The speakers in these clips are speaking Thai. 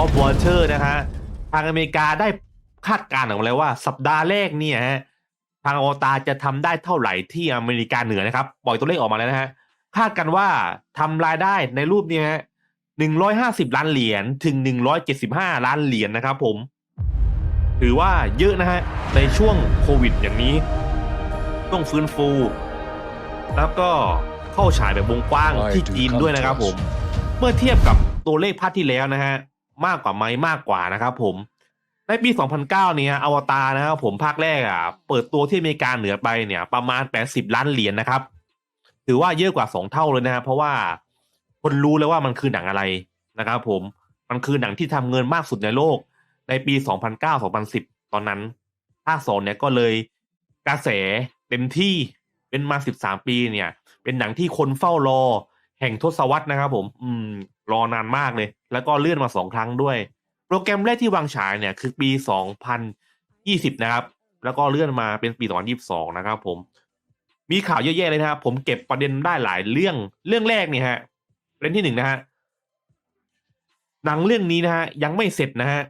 of Water นะฮะทางอเมริกาได้คาดการณ์ออกมาแล้วว่า สัปดาห์แรกเนี่ยฮะทางอวตารจะทำได้เท่าไหร่ที่อเมริกาเหนือนะครับ ปล่อยตัวเลขออกมาแล้วนะฮะคาดกันว่าทำรายได้ในรูปเนี้ฮะหนึ่งร้อยห้าสิบล้านเหรียญถึงหนึ่งร้อยเจ็ดสิบห้าล้านเหรียญนะครับผม ถือว่าเยอะนะฮะในช่วงโควิดอย่างนี้ ต้องฟื้นฟู แล้วก็เข้าฉายแบบวงกว้างที่จีนด้วยนะครับผม เมื่อเทียบกับตัวเลขภาคที่แล้วนะฮะ มากกว่าไหมมากกว่านะครับผม ในปี 2009 เนี่ยอวตารนะครับผมภาคแรกอะเปิดตัวที่อเมริกาเหนือไปเนี่ย ประมาณ 80 ล้านเหรียญนะครับ ถือว่าเยอะกว่า 2 เท่าเลยนะเพราะว่าคนรู้แล้วว่ามันคือหนังอะไรนะครับผมมันคือหนังที่ทำเงินมากสุดในโลก ในปี 2009-2010 ตอนนั้นภาคสองเนี่ยก็เลยกระแสเต็มที่เป็นมา 13 ปีเนี่ย เป็นหนังที่คนเฝ้ารอแห่งทศวรรษนะครับผม อืม รอนานมากเลย แล้วก็เลื่อนมาสองครั้งด้วย โปรแกรมแรกที่วางฉายเนี่ยคือปี 2020 นะครับ แล้วก็เลื่อนมาเป็นปี 2022 นะครับผม มีข่าวเยอะแยะเลยนะครับ ผมเก็บประเด็นได้หลายเรื่อง เรื่องแรกเนี่ยฮะประเด็นที่หนึ่งนะฮะ หนังเรื่องนี้นะฮะยังไม่เสร็จนะฮะ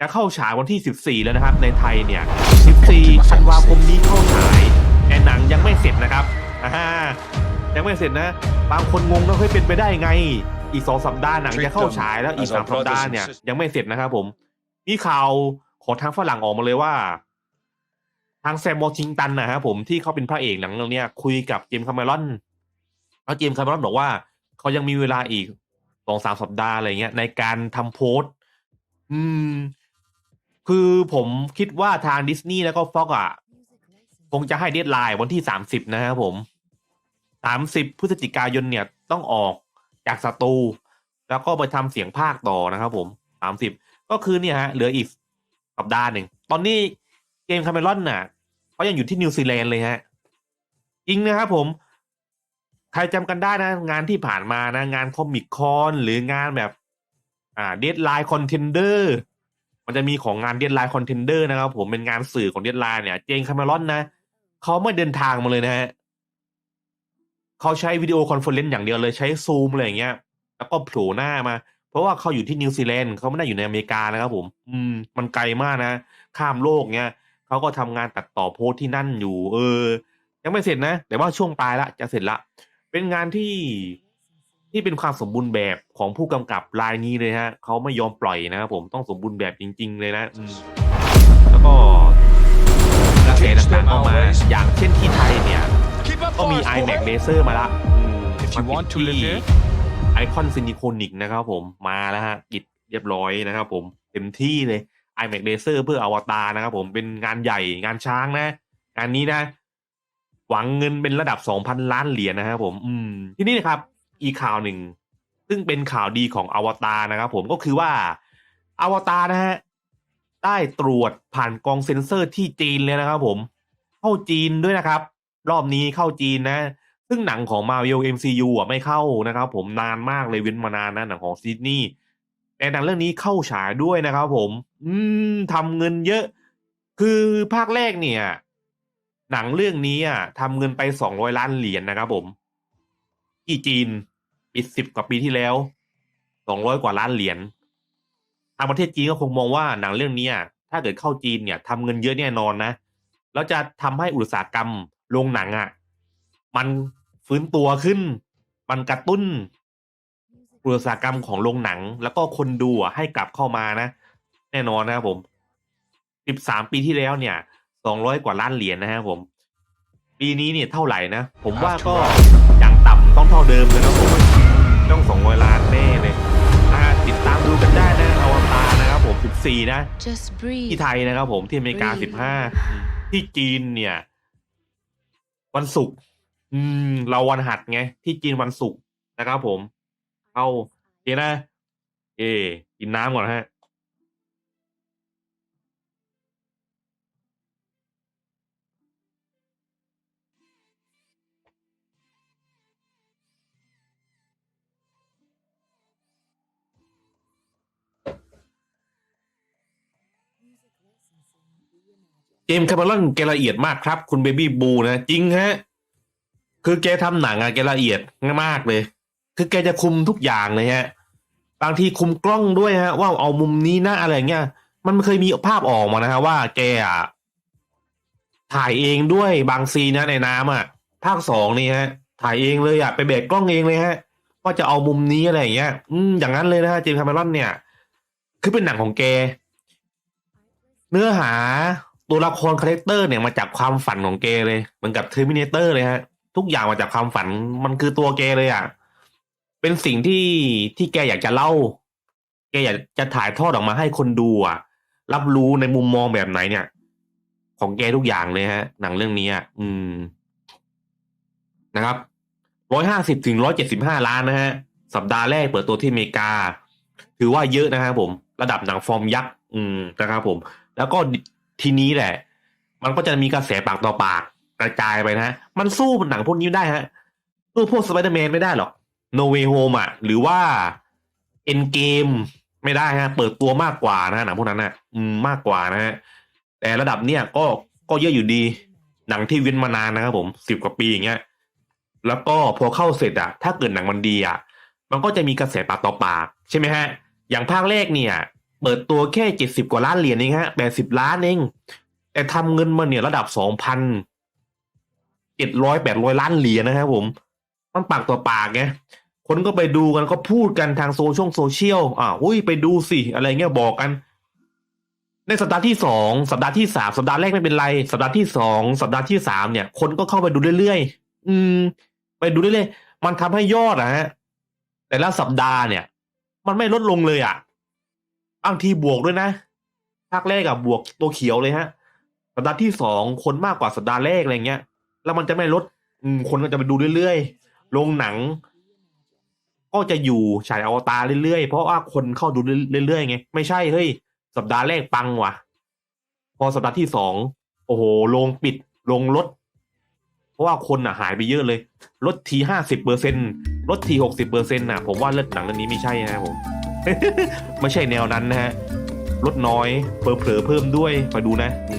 จะเข้าฉายวันที่ 14 แล้วนะครับ ในไทยเนี่ย 14ธันวาคมนี้เข้าฉายแต่หนังยังไม่เสร็จนะครับอ่ายังไม่เสร็จนะ บางคนงงนะเฮ้ยเป็นไปได้ไง อีกสองสัปดาห์หนังจะเข้าฉายแล้วอีกสามสัปดาห์เนี่ย ยังไม่เสร็จนะครับผม มีข่าวของทางฝรั่งออกมาเลยว่า ทางแซมวอชิงตันนะครับผมที่เขาเป็นพระเอกหนังเรื่องเนี้ยคุยกับเจมส์คาเมรอนแล้วเจมส์คาเมรอนบอกว่าเขายังมีเวลาอีกสองสามสัปดาห์อะไรเงี้ย ในการทำโพสต์ อืม คือผมคิดว่าทางดิสนีย์แล้วก็ฟ็อกอะคงจะให้เดทไลน์วันที่สามสิบนะครับผมสามสิบพฤศจิกายนเนี่ยต้องออก จากสตูแล้วก็ไปทำเสียงภาคต่อนะครับผมสามสิบก็คือเนี่ยฮะเหลืออีกสัปดาห์หนึ่ง ตอนนี้เกมคาเมรอนน่ะเขายังอยู่ที่นิวซีแลนด์เลยฮะจริงนะครับผม ใครจำกันได้นะ งานที่ผ่านมานะ งานคอมิคคอนหรืองานแบบ อ่าเดทไลน์คอนเทนเดอร์มันจะมีของงานเดทไลน์คอนเทนเดอร์นะครับผมเป็นงานสื่อของเดทไลน์เนี่ย เจนคาเมรอนนะเขาไม่เดินทางมาเลยนะฮะ เขาใช้วิดีโอคอนเฟอเรนซ์อย่างเดียวเลยใช้ซูมอะไรอย่างเงี้ย แล้วก็โผล่หน้ามา เพราะว่าเขาอยู่ที่นิวซีแลนด์เขาไม่ได้อยู่ในอเมริกานะครับผม อืม มันไกลมากนะ ข้ามโลกเงี้ยเขาก็ทำงานตัดต่อโพสที่นั่นอยู่ เออ ยังไม่เสร็จนะ แต่ว่าช่วงปลายละจะเสร็จละ เป็นงานที่ที่เป็นความสมบูรณ์แบบของผู้กำกับรายนี้เลยฮะเขาไม่ยอมปล่อยนะครับผมต้องสมบูรณ์แบบจริง ๆ เลยนะแล้วก็กระแสต่างๆออกมา อย่างเช่นที่ไทยเนี่ย ก็มี fast, iMac boy. Laser มาละอืม If you มา want ติด to live ที่ here ไอคอนซินิโคนิกนะครับผมมาแล้วฮะกิดเรียบร้อยนะครับผมเต็มที่เลย iMac Laser เพื่ออวตารนะครับผมเป็นงานใหญ่งานช้างนะงานนี้นะ หวังเงินเป็นระดับ 2,000 ล้านเหรียญนะครับผม อืม ที่นี่นะครับ อีกข่าวหนึ่ง ซึ่งเป็นข่าวดีของอวตารนะครับผมก็คือว่าอวตารนะฮะได้ตรวจผ่านกองเซ็นเซอร์ที่จีนเลยนะครับผม เข้าจีนด้วยนะครับ รอบนี้เข้าจีนนะ ซึ่งหนังของ Marvel MCU อะไม่เข้านะครับ ผมนานมากเลยเว้นมานานนะหนังของซิดนีย์แต่หนังเรื่องนี้เข้าฉายด้วยนะครับผม อืมทำเงินเยอะ คือภาคแรกเนี่ย หนังเรื่องนี้อะทำเงินไปสองร้อยล้านเหรียญนะครับผมที่จีนปีสิบกว่าปีที่แล้วสองร้อยกว่าล้านเหรียญทางประเทศจีนก็คงมองว่าหนังเรื่องนี้ถ้าเกิดเข้าจีนเนี่ยทำเงินเยอะแน่นอนนะ แล้วจะทำให้อุตสาหกรรม โรงหนังอะ มันฟื้นตัวขึ้น มันกระตุ้นอุตสาหกรรมของโรงหนัง แล้วก็คนดูอะให้กลับเข้ามานะ แน่นอนนะครับผมสิบสามปีที่แล้วเนี่ยสองร้อยกว่าล้านเหรียญนะครับผม ปีนี้เนี่ยเท่าไหร่นะ ผมว่าก็อย่างต่ำต้องเท่าเดิมเลยนะผมต้องสองร้อยล้านแน่เลยนะฮะติดตามดูกันได้นะอวตารนะครับผมสิบสี่นะ Just breathe. ที่ไทยนะครับผมที่อเมริกาสิบห้าที่จีนเนี่ย วันศุกร์อืม เราวันหัดไง ที่จีนวันศุกร์นะครับผม เข้าเจนะ เอ กินน้ำก่อนฮะ เจมส์คาเมรอนแกละเอียดมากครับ คุณเบบี้บูนะจริงฮะ คือแกทำหนังอะแกละเอียดมากเลย คือแกจะคุมทุกอย่างเลยฮะ บางทีคุมกล้องด้วยฮะ ว่าเอามุมนี้นะอะไรเงี้ย มันเคยมีภาพออกมานะฮะว่าแกอะถ่ายเองด้วยบางซีนนะในน้ำอะ ภาคสองนี่ฮะ ถ่ายเองเลยอะไปเบรกกล้องเองเลยฮะว่าจะเอามุมนี้อะไรอย่างเงี้ย อืมอย่างนั้นเลยนะฮะเจมส์คาเมรอนเนี่ย คือเป็นหนังของแก เนื้อหา ตัวละครคาแรคเตอร์เนี่ยมาจากความฝันของแกเลยเหมือนกับเทอร์มินเตอร์เลยฮะ ทุกอย่างมาจากความฝันมันคือตัวแกเลยอะเป็นสิ่งที่ที่แกอยากจะเล่า แกอยากจะถ่ายทอดออกมาให้คนดูอะ รับรู้ในมุมมองแบบไหนเนี่ย ของแกทุกอย่างเลยฮะ หนังเรื่องนี้อะอืมนะครับร้อยห้าสิบถึงร้อยเจ็ดสิบห้าล้านนะฮะ สัปดาห์แรกเปิดตัวที่อเมริกา ถือว่าเยอะนะครับผม ระดับหนังฟอร์มยักษ์ อืมนะครับผม แล้วก็ ทีนี้แหละ มันก็จะมีกระแสปากต่อปากกระจายไปนะมันสู้หนังพวกนี้ได้ฮะสู้พวกสไปเดอร์แมนไม่ได้หรอกโนเวโฮมอะ หรือว่าเอ็นเกมไม่ได้ฮะ เปิดตัวมากกว่านะหนังพวกนั้นน่ะอืมมากกว่านะฮะแต่ระดับเนี้ยก็ก็เยอะอยู่ดี หนังที่เว้นมานานนะครับผมสิบกว่าปีอย่างเงี้ยแล้วก็พอเข้าเสร็จอะถ้าเกิดหนังมันดีอะมันก็จะมีกระแสปากต่อปาก ใช่ไหมฮะ อย่างภาคแรกเนี่ย เปิดตัวแค่เจ็ดสิบกว่าล้านเหรียญเองฮะแปดสิบล้านเอง แต่ทำเงินมาเนี่ยระดับสองพันเจ็ดร้อยแปดร้อยล้านเหรียญนะครับผม มันปากต่อปากไงคนก็ไปดูกันก็พูดกันทางโซเชียลโซเชียลอ่าอุ้ยไปดูสิอะไรเงี้ยบอกกัน ในสัปดาห์ที่สองสัปดาห์ที่สามสัปดาห์แรกไม่เป็นไร สัปดาห์ที่สองสัปดาห์ที่สามเนี่ย คนก็เข้าไปดูเรื่อยๆอืม ไปดูเรื่อยๆมันทำให้ยอดอะฮะแต่ละสัปดาห์เนี่ย มันไม่ลดลงเลยอะ บางทีบวกด้วยนะ ภาคแรกอะบวกตัวเขียวเลยฮะ สัปดาห์ที่สองคนมากกว่าสัปดาห์แรกอะไรเงี้ย แล้วมันจะไม่ลดคนก็จะไปดูเรื่อยๆโรงหนัง ก็จะอยู่ฉายอวตารเรื่อยๆ เพราะว่าคนเข้าดูเรื่อยๆไง ไม่ใช่เฮ้ย สัปดาห์แรกปังว่ะ พอสัปดาห์ที่สองโอ้โหโรงปิดโรงลด เพราะว่าคนอะหายไปเยอะเลย ลดทีห้าสิบเปอร์เซ็นลดทีหกสิบเปอร์เซ็นต์่ะ ผมว่าเลือดหนังเรื่องนี้ไม่ใช่นะครับผม ไม่ใช่แนวนั้นนะฮะลดน้อยเผลอๆเพิ่มด้วยคอยดูนะ อื